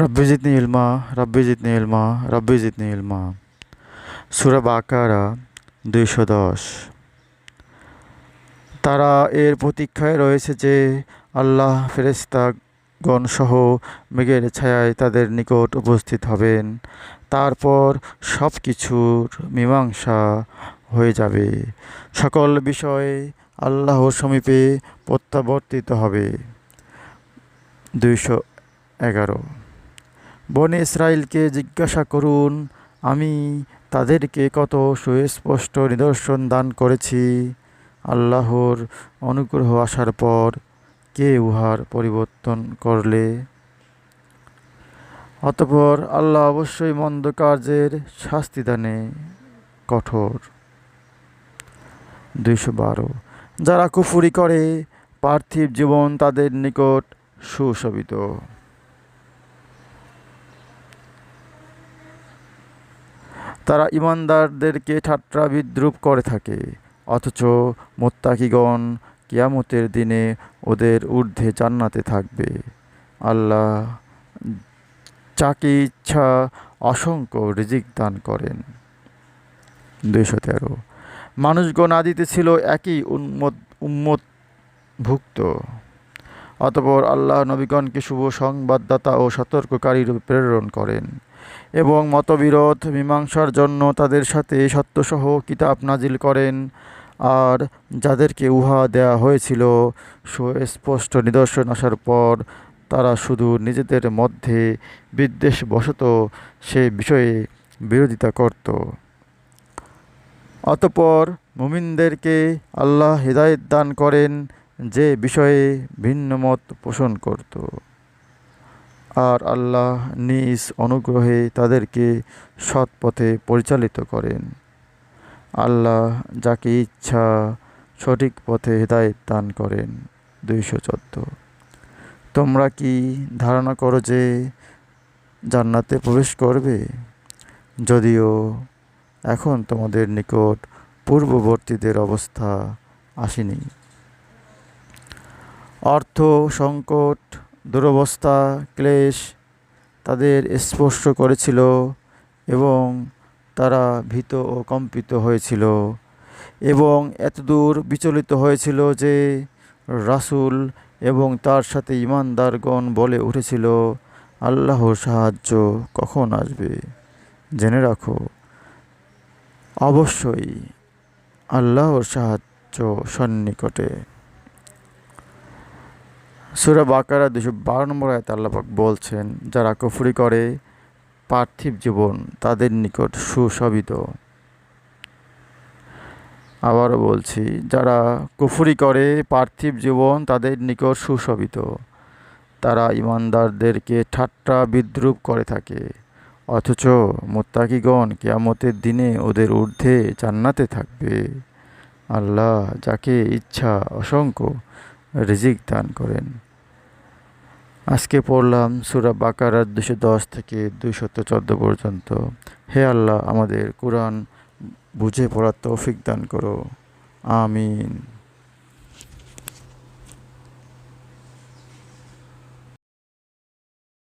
রব্বি জিতনি ইলমা রব্বি জিতনি ইলমা রব্বি জিতনি ইলমা সুরা বাকারা দুইশো দশ। তারা এর প্রতীক্ষায় রয়েছে যে আল্লাহ ফেরেস্তাগণ সহ মেঘের ছায়ায় তাদের নিকট উপস্থিত হবেন। তারপর সব কিছুর মীমাংসা হয়ে যাবে। সকল বিষয়ে আল্লাহর সমীপে প্রত্যাবর্তিত হবে। দুইশো এগারো। বনে ইসরায়েলকে জিজ্ঞাসা করুন, আমি তাদেরকে কত সুস্পষ্ট নিদর্শন দান করেছি। আল্লাহর অনুগ্রহ আসার পর কে উহার পরিবর্তন করলে? অতপর আল্লাহ অবশ্যই মন্দ কার্যের শাস্তিদানে কঠোর। দুইশো বারো। যারা কুফুরি করে, পার্থিব জীবন তাদের নিকট সুশোভিত। তারা ইমানদারদেরকে ঠাট্টা বিদ্রুপ করে থাকে, অথচ মোত্তাকিগণ কিয়ামতের দিনে ওদের ঊর্ধ্বে জান্নাতে থাকবে। আল্লাহ যাকে ইচ্ছা অসংখ্য রিজিক দান করেন। দুইশো তেরো। মানুষগণ আদিতে ছিল একই উন্মত উম্মতভুক্ত। অতপর আল্লাহ নবীগণকে শুভ সংবাদদাতা ও সতর্ককারী রূপে প্রেরণ করেন এবং মতবিরোধ, মীমাংসার জন্য তাদের সাথে সত্যসহ কিতাব নাজিল করেন। আর যাদেরকে উহা দেয়া হয়েছিল, সুস্পষ্ট নিদর্শন আসার পর তারা শুধু নিজেদের মধ্যে বিদ্বেষবশত সে বিষয়ে বিরোধিতা করত। অতপর মুমিনদেরকে আল্লাহ হৃদায়ত দান করেন যে বিষয়ে ভিন্ন মত পোষণ করত। আর আল্লাহ নিজ অনুগ্রহে তাদেরকে সৎ পথে পরিচালিত করেন। আল্লাহ যাকে ইচ্ছা সঠিক পথে হৃদায়ত দান করেন। দুইশো চোদ্দ। তোমরা কি ধারণা করো যে জান্নাতে প্রবেশ করবে? যদিও এখন তোমাদের নিকট পূর্ববর্তীদের অবস্থা আসেনি। অর্থ, সংকট, দুরবস্থা, ক্লেশ তাদের স্পর্শ করেছিল এবং তারা ভীত ও কম্পিত হয়েছিল এবং এতদূর বিচলিত হয়েছিল যে রাসূল এবং তার সাথে ইমানদারগণ বলে উঠেছিল, আল্লাহর সাহায্য কখন আসবে? জেনে রাখো, অবশ্যই আল্লাহর সাহায্য সন্নিকটে। সুরা বাকারা দুশো বারো নম্বর আয়তে আল্লাপাক বলছেন, যারা কুফরি করে, পার্থিব জীবন তাদের নিকট সুশোভিত। আবারও বলছি, যারা কুফরি করে, পার্থিব জীবন তাদের নিকট সুশোভিত। তারা ইমানদারদেরকে ঠাট্টা বিদ্রুপ করে থাকে, অথচ মোত্তাকিগণ কেয়ামতের দিনে ওদের ঊর্ধ্বে জান্নাতে থাকবে। আল্লাহ যাকে ইচ্ছা অসংখ্য রিজিক দান করেন। আজকে পড়লাম সুরা বাকারার দুশো দশ থেকে দুইশত চোদ্দ পর্যন্ত। হে আল্লাহ, আমাদের কোরআন বুঝে পড়ার তৌফিক দান করো। আমিন।